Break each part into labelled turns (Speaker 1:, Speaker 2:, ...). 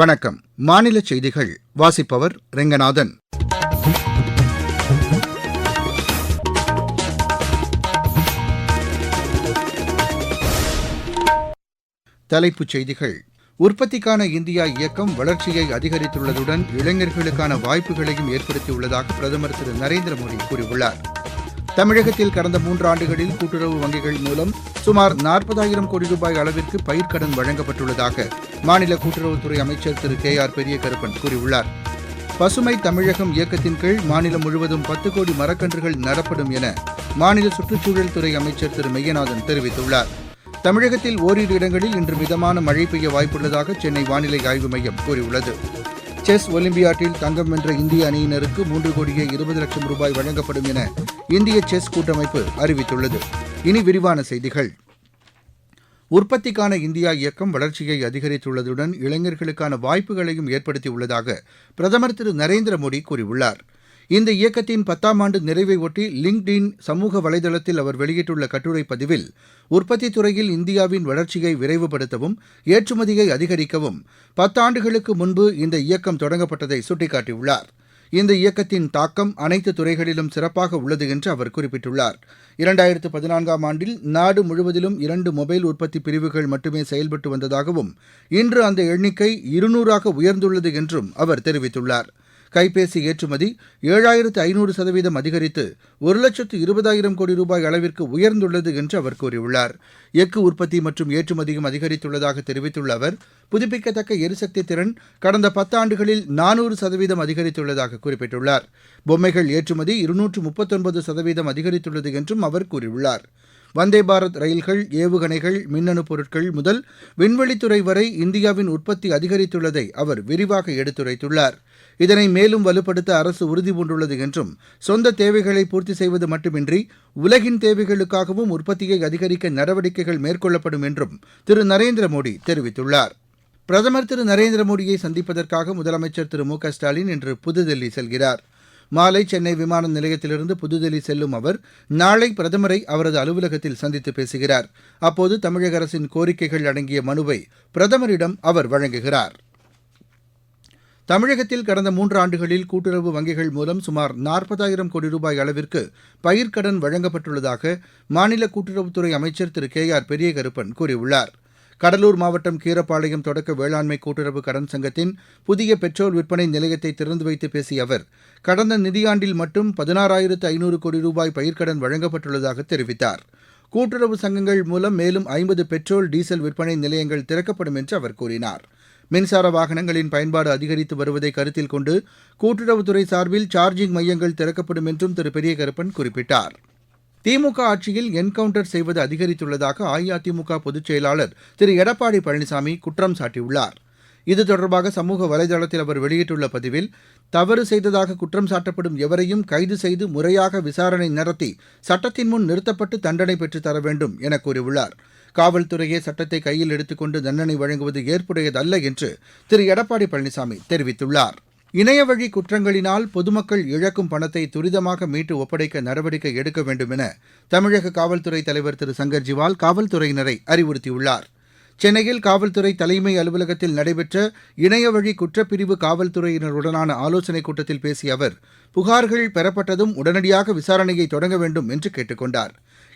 Speaker 1: வணக்கம் மாநில செய்திகள் வாசிப்பவர் ரெங்கநாதன் தலைப்புச் செய்திகள் உற்பத்திக்கான இந்தியா இயக்கம் வளர்ச்சியை அதிகரித்துள்ளதுடன் இளைஞர்களுக்கான வாய்ப்புகளையும் ஏற்படுத்தியுள்ளதாக பிரதமர் திரு நரேந்திர மோடி கூறியுள்ளார் தமிழகத்தில் கடந்த மூன்று ஆண்டுகளில் கூட்டுறவு வங்கிகள் மூலம் சுமார் நாற்பதாயிரம் கோடி ரூபாய் அளவிற்கு பயிர்க்கடன் வழங்கப்பட்டுள்ளதாக மாநில கூட்டுறவுத்துறை அமைச்சர் திரு கே ஆர் பெரியகருப்பன் கூறியுள்ளார் பசுமை தமிழகம் இயக்கத்தின் கீழ் மாநிலம் முழுவதும் பத்து கோடி மரக்கன்றுகள் நடப்படும் என மாநில சுற்றுச்சூழல் துறை அமைச்சர் திரு மெய்யநாதன் தெரிவித்துள்ளார் தமிழகத்தில் ஓரிரு இடங்களில் இன்று மிதமான மழை பெய்ய வாய்ப்புள்ளதாக சென்னை வானிலை ஆய்வு மையம் கூறியுள்ளது செஸ் ஒலிம்பியாட்டில் தங்கம் வென்ற இந்திய அணியினருக்கு மூன்று கோடியே இருபது லட்சம் ரூபாய் வழங்கப்படும் என இந்திய செஸ் கூட்டமைப்பு அறிவித்துள்ளது இனி விரிவான செய்திகள் உற்பத்திக்கான இந்தியா இயக்கம் வளர்ச்சியை அதிகரித்துள்ளதுடன் இளைஞர்களுக்கான வாய்ப்புகளையும் ஏற்படுத்தியுள்ளதாக பிரதமர் திரு நரேந்திர மோடி கூறியுள்ளார் இந்த இயக்கத்தின் பத்தாம் ஆண்டு நிறைவை ஒட்டி லிங்க்டின் சமூக வலைதளத்தில் அவர் வெளியிட்டுள்ள கட்டுரை பதிவில் உற்பத்தி துறையில் இந்தியாவின் வளர்ச்சியை விரைவுபடுத்தவும் ஏற்றுமதியை அதிகரிக்கவும் பத்தாண்டுகளுக்கு முன்பு இந்த இயக்கம் தொடங்கப்பட்டதை சுட்டிக்காட்டியுள்ளாா் இந்த இயக்கத்தின் தாக்கம் அனைத்து துறைகளிலும் சிறப்பாக உள்ளது என்று அவர் குறிப்பிட்டுள்ளார் இரண்டாயிரத்து பதினான்காம் ஆண்டில் நாடு முழுவதிலும் இரண்டு மொபைல் உற்பத்தி பிரிவுகள் மட்டுமே செயல்பட்டு வந்ததாகவும் இன்று அந்த எண்ணிக்கை இருநூறாக உயர்ந்துள்ளது என்றும் அவர் தெரிவித்துள்ளாா் கைபேசி ஏற்றுமதி ஏழாயிரத்து ஐநூறு சதவீதம் அதிகரித்து ஒரு லட்சத்து இருபதாயிரம் கோடி ரூபாய் அளவிற்கு உயர்ந்துள்ளது என்று அவர் கூறியுள்ளார் எஃகு உற்பத்தி மற்றும் ஏற்றுமதியும் அதிகரித்துள்ளதாக தெரிவித்துள்ள அவர் புதுப்பிக்கத்தக்க எரிசக்தி திறன் கடந்த பத்தாண்டுகளில் நானூறு சதவீதம் அதிகரித்துள்ளதாக குறிப்பிட்டுள்ளார் பொம்மைகள் ஏற்றுமதி இருநூற்று முப்பத்தொன்பது சதவீதம் அதிகரித்துள்ளது என்றும் அவர் கூறியுள்ளார் வந்தே பாரத் ரயில்கள் ஏவுகணைகள் மின்னணு பொருட்கள் முதல் விண்வெளித்துறை வரை இந்தியாவின் உற்பத்தி அதிகரித்துள்ளதை அவர் விரிவாக எடுத்துரைத்துள்ளார் இதனை மேலும் வலுப்படுத்த அரசு உறுதிபூண்டுள்ளது என்றும் சொந்த தேவைகளை பூர்த்தி செய்வது மட்டுமின்றி உலகின் தேவைகளுக்காகவும் உற்பத்தியை அதிகரிக்க நடவடிக்கைகள் மேற்கொள்ளப்படும் என்றும் திரு நரேந்திர மோடி தெரிவித்துள்ளார் பிரதமர் திரு நரேந்திர மோடியை சந்திப்பதற்காக முதலமைச்சர் திரு மு ஸ்டாலின் இன்று புதுதில்லி செல்கிறார் மாலை சென்னை விமான நிலையத்திலிருந்து புதுதில்லி செல்லும் அவர் நாளை பிரதமரை அவரது அலுவலகத்தில் சந்தித்து பேசுகிறார் அப்போது தமிழக அரசின் கோரிக்கைகள் அடங்கிய மனுவை பிரதமரிடம் அவர் வழங்குகிறார் தமிழகத்தில் கடந்த மூன்று ஆண்டுகளில் கூட்டுறவு வங்கிகள் மூலம் சுமார் நாற்பதாயிரம் கோடி ரூபாய் அளவிற்கு பயிர்க்கடன் வழங்கப்பட்டுள்ளதாக மாநில கூட்டுறவுத்துறை அமைச்சர் திரு கே ஆர் பெரியகருப்பன் கூறியுள்ளார் கடலூர் மாவட்டம் கீரப்பாளையம் தொடக்க வேளாண்மை கூட்டுறவு கடன் சங்கத்தின் புதிய பெட்ரோல் விற்பனை நிலையத்தை திறந்து வைத்து பேசிய அவர் கடந்த நிதியாண்டில் மட்டும் பதினாறாயிரத்து ஐநூறு கோடி ரூபாய் பயிர்க்கடன் வழங்கப்பட்டுள்ளதாக தெரிவித்தார் கூட்டுறவு சங்கங்கள் மூலம் மேலும் ஐம்பது பெட்ரோல் டீசல் விற்பனை நிலையங்கள் திறக்கப்படும் என்று அவர் கூறினார் மின்சார வாகனங்களின் பயன்பாடு அதிகரித்து வருவதை கருத்தில் கொண்டு கூட்டுறவுத்துறை சார்பில் சார்ஜிங் மையங்கள் திறக்கப்படும் என்றும் திரு பெரியகருப்பன் குறிப்பிட்டார் திமுக ஆட்சியில் என்கவுண்டர் செய்வது அதிகரித்துள்ளதாக அஇஅதிமுக பொதுச் செயலாளர் திரு எடப்பாடி பழனிசாமி குற்றம் சாட்டியுள்ளார் இது தொடர்பாக சமூக வலைதளத்தில் அவர் வெளியிட்டுள்ள பதிவில் தவறு செய்ததாக குற்றம் சாட்டப்படும் எவரையும் கைது செய்து முறையாக விசாரணை நடத்தி சட்டத்தின் முன் நிறுத்தப்பட்டு தண்டனை பெற்றுத்தர வேண்டும் என கூறியுள்ளாா் காவல்துறையே சட்டத்தை கையில் எடுத்துக்கொண்டு தண்டனை வழங்குவது ஏற்புடையதல்ல என்று திரு எடப்பாடி பழனிசாமி தெரிவித்துள்ளார் இணையவழி குற்றங்களினால் பொதுமக்கள் இழக்கும் பணத்தை துரிதமாக மீட்டு ஒப்படைக்க நடவடிக்கை எடுக்க வேண்டும் என தமிழக காவல்துறை தலைவர் திரு சங்கர் ஜிவால் காவல்துறையினரை அறிவுறுத்தியுள்ளார் சென்னையில் காவல்துறை தலைமை அலுவலகத்தில் நடைபெற்ற இணையவழி குற்றப்பிரிவு காவல்துறையினருடனான ஆலோசனைக் கூட்டத்தில் பேசிய அவர் புகார்கள் பெறப்பட்டதும் உடனடியாக விசாரணையை தொடங்க வேண்டும் என்று கேட்டுக் கொண்டாா்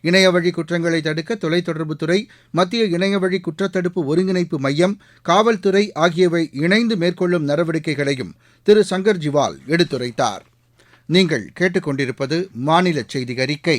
Speaker 1: இணையவழி குற்றங்களை தடுக்க தொலைத்தொடர்புத்துறை மத்திய இணையவழி குற்றத்தடுப்பு ஒருங்கிணைப்பு மையம் காவல்துறை ஆகியவை இணைந்து மேற்கொள்ளும் நடவடிக்கைகளையும் திரு சங்கர் ஜிவால் எடுத்துரைத்தார் நீங்கள் கேட்டுக்கொண்டிருப்பது மாநில செய்தி அறிக்கை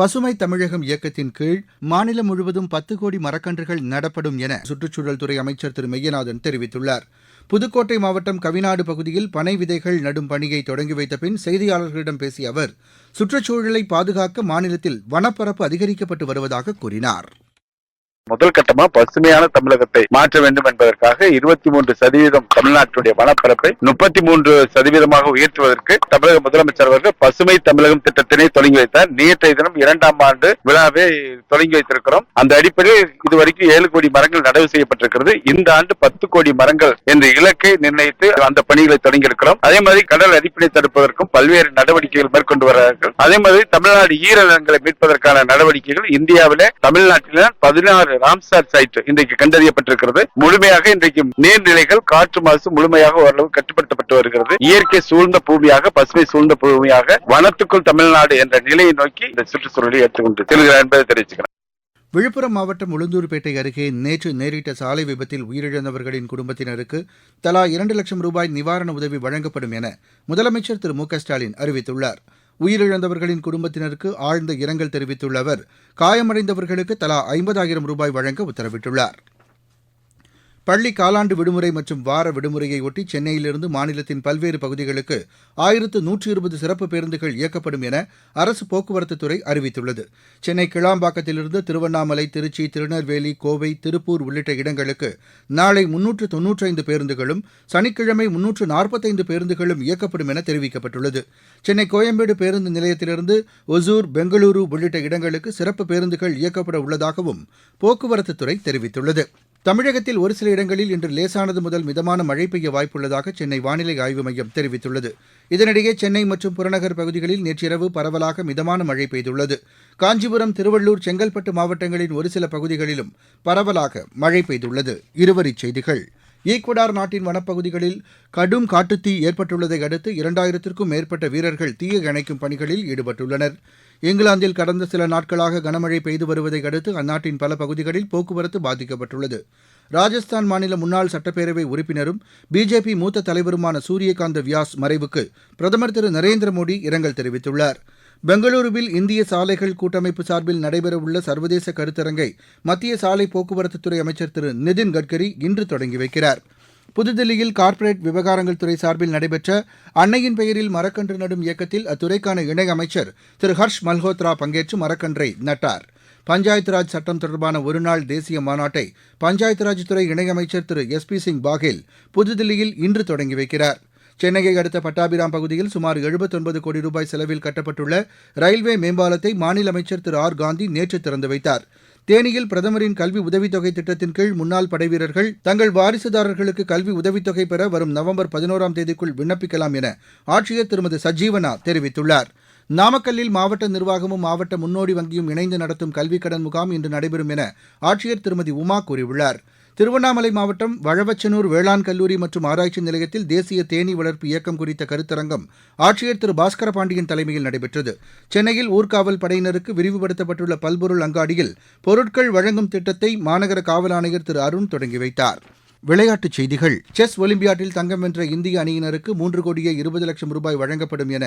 Speaker 1: பசுமை தமிழகம் இயக்கத்தின் கீழ் மாநிலம் முழுவதும் பத்து கோடி மரக்கன்றுகள் நடப்படும் என சுற்றுச்சூழல் துறை அமைச்சர் திரு மெய்யநாதன் தெரிவித்துள்ளார் புதுக்கோட்டை மாவட்டம் கவிநாடு பகுதியில் பனை விதைகள் நடும் பணியை தொடங்கி வைத்த பின் செய்தியாளர்களிடம் பேசிய அவர் சுற்றுச்சூழலை பாதுகாக்க மாநிலத்தில் வனப்பரப்பு அதிகரிக்கப்பட்டு வருவதாக கூறினாா்
Speaker 2: முதல் கட்டமா பசுமையான தமிழகத்தை மாற்ற வேண்டும் என்பதற்காக இருபத்தி மூன்று சதவீதம் தமிழ்நாட்டுடைய வனப்பரப்பை முப்பத்தி மூன்று சதவீதமாக உயர்த்துவதற்கு தமிழக முதலமைச்சர் அவர்கள் பசுமை தமிழகம் திட்டத்தினை தொடங்கி வைத்தார் நேற்றைய தினம் இரண்டாம் ஆண்டு விழாவை தொடங்கி வைத்திருக்கிறோம் அந்த அடிப்படையில் இதுவரைக்கும் ஏழு கோடி மரங்கள் நடவு செய்யப்பட்டிருக்கிறது இந்த ஆண்டு பத்து கோடி மரங்கள் என்ற இலக்கை நிர்ணயித்து அந்த பணிகளை தொடங்கி இருக்கிறோம் அதே மாதிரி கடல் அடிப்படை தடுப்பதற்கும் பல்வேறு நடவடிக்கைகள் மேற்கொண்டு வருகிறார்கள் அதே மாதிரி தமிழ்நாடு ஈரநிலங்களை மீட்பதற்கான நடவடிக்கைகள் இந்தியாவில தமிழ்நாட்டில் பதினாறு ராம்சார் சைட் இன்றைக்கு கண்டறியப்பட்டிருக்கிறது முழுமையாக இன்றைக்கு நீர்நிலைகள் காற்று மாசு முழுமையாக ஓரளவு கட்டுப்படுத்தப்பட்டு வருகிறது இயற்கை சூழ்ந்த பூமியாக பசுமை சூழ்ந்த பூமியாக வனத்துக்குள் தமிழ்நாடு என்ற நிலையை நோக்கி இந்த சுற்றுச்சூழலை எடுத்துக்கொண்டு செல்கிறார் என்பதை தெரிவிச்சுக்கிறேன்
Speaker 1: விழுப்புரம் மாவட்டம் உளுந்தூர்பேட்டை அருகே நேற்று நேரிட்ட சாலை விபத்தில் உயிரிழந்தவர்களின் குடும்பத்தினருக்கு தலா இரண்டு லட்சம் ரூபாய் நிவாரண உதவி வழங்கப்படும் என முதலமைச்சர் திரு மு க ஸ்டாலின் அறிவித்துள்ளாா் உயிரிழந்தவர்களின் குடும்பத்தினருக்கு ஆழ்ந்த இரங்கல் தெரிவித்துள்ள அவர் காயமடைந்தவர்களுக்கு தலா ஐம்பதாயிரம் ரூபாய் வழங்க உத்தரவிட்டுள்ளாா் பள்ளி காலாண்டு விடுமுறை மற்றும் வார விடுமுறையையொட்டி சென்னையிலிருந்து மாநிலத்தின் பல்வேறு பகுதிகளுக்கு ஆயிரத்து நூற்றி இருபது சிறப்பு பேருந்துகள் இயக்கப்படும் என அரசு போக்குவரத்துத்துறை அறிவித்துள்ளது சென்னை கிளாம்பாக்கத்திலிருந்து திருவண்ணாமலை திருச்சி திருநெல்வேலி கோவை திருப்பூர் உள்ளிட்ட இடங்களுக்கு நாளை முன்னூற்று தொன்னூற்றைந்து பேருந்துகளும் சனிக்கிழமை முன்னூற்று நாற்பத்தைந்து பேருந்துகளும் இயக்கப்படும் என தெரிவிக்கப்பட்டுள்ளது சென்னை கோயம்பேடு பேருந்து நிலையத்திலிருந்து ஒசூர் பெங்களூரு உள்ளிட்ட இடங்களுக்கு சிறப்பு பேருந்துகள் இயக்கப்பட உள்ளதாகவும் போக்குவரத்துத்துறை தெரிவித்துள்ளது தமிழகத்தில் ஒரு சில இடங்களில் இன்று லேசானது முதல் மிதமான மழை பெய்ய வாய்ப்புள்ளதாக சென்னை வானிலை ஆய்வு மையம் தெரிவித்துள்ளது இதனிடையே சென்னை மற்றும் புறநகர் பகுதிகளில் நேற்றிரவு பரவலாக மிதமான மழை பெய்துள்ளது காஞ்சிபுரம் திருவள்ளூர் செங்கல்பட்டு மாவட்டங்களின் சில பகுதிகளிலும் பரவலாக மழை பெய்துள்ளது இருவரிச் செய்திகள் ஈக்குவடார் நாட்டின் வனப்பகுதிகளில் கடும் காட்டுத்தீ ஏற்பட்டுள்ளதை அடுத்து இரண்டாயிரத்திற்கும் மேற்பட்ட வீரர்கள் தீயை அணைக்கும் பணிகளில் ஈடுபட்டுள்ளனா் இங்கிலாந்தில் கடந்த சில நாட்களாக கனமழை பெய்து வருவதை அடுத்து அந்நாட்டின் பல பகுதிகளில் போக்குவரத்து பாதிக்கப்பட்டுள்ளது ராஜஸ்தான் மாநில முன்னாள் சட்டப்பேரவை உறுப்பினரும் பிஜேபி மூத்த தலைவருமான சூரியகாந்த வியாஸ் மறைவுக்கு பிரதமர் திரு நரேந்திர மோடி இரங்கல் தெரிவித்துள்ளார் பெங்களூருவில் இந்திய சாலைகள் கூட்டமைப்பு சார்பில் நடைபெறவுள்ள சர்வதேச கருத்தரங்கை மத்திய சாலை போக்குவரத்துத்துறை அமைச்சர் திரு நிதின் கட்கரி இன்று தொடங்கி வைக்கிறாா் புதுதில்லியில் கார்ப்பரேட் விவகாரங்கள் துறை சார்பில் நடைபெற்ற அன்னையின் பெயரில் மரக்கன்று நடும் இயக்கத்தில் அத்துறைக்கான இணையமைச்சர் திரு ஹர்ஷ் மல்ஹோத்ரா பங்கேற்று மரக்கன்றை நட்டார் பஞ்சாயத்து ராஜ் சட்டம் தொடர்பான ஒருநாள் தேசிய மாநாட்டை பஞ்சாயத்து ராஜ் துறை இணையமைச்சர் திரு எஸ் பி சிங் பாகேல் புதுதில்லியில் இன்று தொடங்கி வைக்கிறார் சென்னையை அடுத்த பட்டாபிராம் பகுதியில் சுமார் எழுபத்தொன்பது கோடி ரூபாய் செலவில் கட்டப்பட்டுள்ள ரயில்வே மேம்பாலத்தை மாநில அமைச்சர் திரு ஆர் காந்தி நேற்று திறந்து வைத்தாா் தேனியில் பிரதமரின் கல்வி உதவித்தொகை திட்டத்தின் கீழ் முன்னாள் படைவீரர்கள் தங்கள் வாரிசுதாரர்களுக்கு கல்வி உதவித்தொகை பெற வரும் நவம்பர் பதினோராம் தேதிக்குள் விண்ணப்பிக்கலாம் என ஆட்சியர் திருமதி சஜீவனா தெரிவித்துள்ளார் நாமக்கல்லில் மாவட்ட நிர்வாகமும் மாவட்ட முன்னோடி வங்கியும் இணைந்து நடத்தும் கல்விக் கடன் முகாம் இன்று நடைபெறும் என ஆட்சியர் திருமதி உமா கூறியுள்ளாா் திருவண்ணாமலை மாவட்டம் வழவச்சனூர் வேளாண் கல்லூரி மற்றும் ஆராய்ச்சி நிலையத்தில் தேசிய தேனீ வளர்ப்பு இயக்கம் குறித்த கருத்தரங்கம் ஆட்சியர் திரு பாஸ்கர பாண்டியன் தலைமையில் நடைபெற்றது சென்னையில் ஊர்காவல் படையினருக்கு விரிவுபடுத்தப்பட்டுள்ள பல்பொருள் அங்காடியில் பொருட்கள் வழங்கும் திட்டத்தை மாநகர காவல் ஆணையர் திரு அருண் தொடங்கி வைத்தாா் விளையாட்டுச் செய்திகள் செஸ் ஒலிம்பியாட்டில் தங்கம் வென்ற இந்திய அணியினருக்கு மூன்று கோடியே இருபது லட்சம் ரூபாய் வழங்கப்படும் என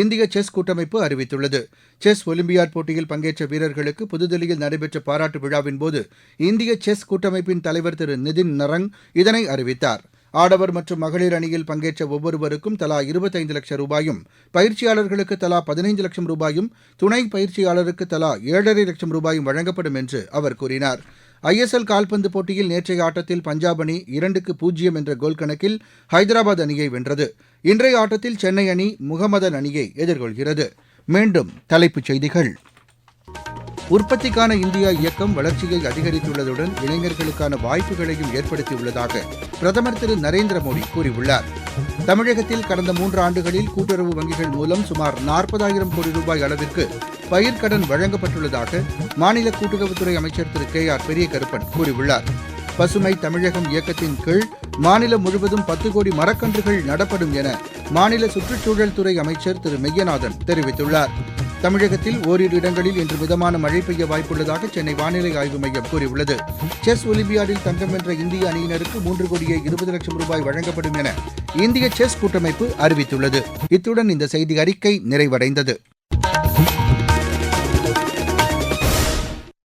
Speaker 1: இந்திய செஸ் கூட்டமைப்பு அறிவித்துள்ளது செஸ் ஒலிம்பியாட் போட்டியில் பங்கேற்ற வீரர்களுக்கு புதுதில்லியில் நடைபெற்ற பாராட்டு விழாவின்போது இந்திய செஸ் கூட்டமைப்பின் தலைவர் திரு நிதின் நரங் இதனை அறிவித்தார் ஆடவர் மற்றும் மகளிர் அணியில் பங்கேற்ற ஒவ்வொருவருக்கும் தலா இருபத்தைந்து லட்சம் ரூபாயும் பயிற்சியாளர்களுக்கு தலா பதினைந்து லட்சம் ரூபாயும் துணை பயிற்சியாளருக்கு தலா ஏழரை லட்சம் ரூபாயும் வழங்கப்படும் என்று அவர் கூறினாா் ஐ எஸ் எல் கால்பந்து போட்டியில் நேற்றைய ஆட்டத்தில் பஞ்சாப் அணி இரண்டுக்கு பூஜ்ஜியம் என்ற கோல் கணக்கில் ஹைதராபாத் அணியை வென்றது இன்றைய ஆட்டத்தில் சென்னை அணி முகமதன் அணியை எதிர்கொள்கிறது மீண்டும் தலைப்புச் செய்திகள் உற்பத்திக்கான இந்தியா இயக்கம் வளர்ச்சியை அதிகரித்துள்ளதுடன் இளைஞர்களுக்கான வாய்ப்புகளையும் ஏற்படுத்தியுள்ளதாக பிரதமர் திரு நரேந்திர மோடி கூறியுள்ளார் தமிழகத்தில் கடந்த மூன்று ஆண்டுகளில் கூட்டுறவு வங்கிகள் மூலம் சுமார் நாற்பதாயிரம் கோடி ரூபாய் அளவிற்கு பயிர்க்கடன் வழங்கப்பட்டுள்ளதாக மாநில கூட்டுறவுத்துறை அமைச்சர் திரு கே ஆர் பெரிய கருப்பன் கூறியுள்ளார் பசுமை தமிழகம் இயக்கத்தின் கீழ் மாநிலம் முழுவதும் பத்து கோடி மரக்கன்றுகள் நடப்படும் என மாநில சுற்றுச்சூழல் துறை அமைச்சர் திரு மெய்யநாதன் தெரிவித்துள்ளார் தமிழகத்தில் ஓரிரு இடங்களில் இன்று மிதமான மழை பெய்ய வாய்ப்புள்ளதாக சென்னை வானிலை ஆய்வு மையம் கூறியுள்ளது செஸ் ஒலிம்பியாடில் தங்கம் வென்ற இந்திய அணியினருக்கு மூன்று கோடியே இருபது லட்சம் ரூபாய் வழங்கப்படும் என இந்திய செஸ் கூட்டமைப்பு அறிவித்துள்ளது இத்துடன் இந்த செய்தி அறிக்கை நிறைவடைந்தது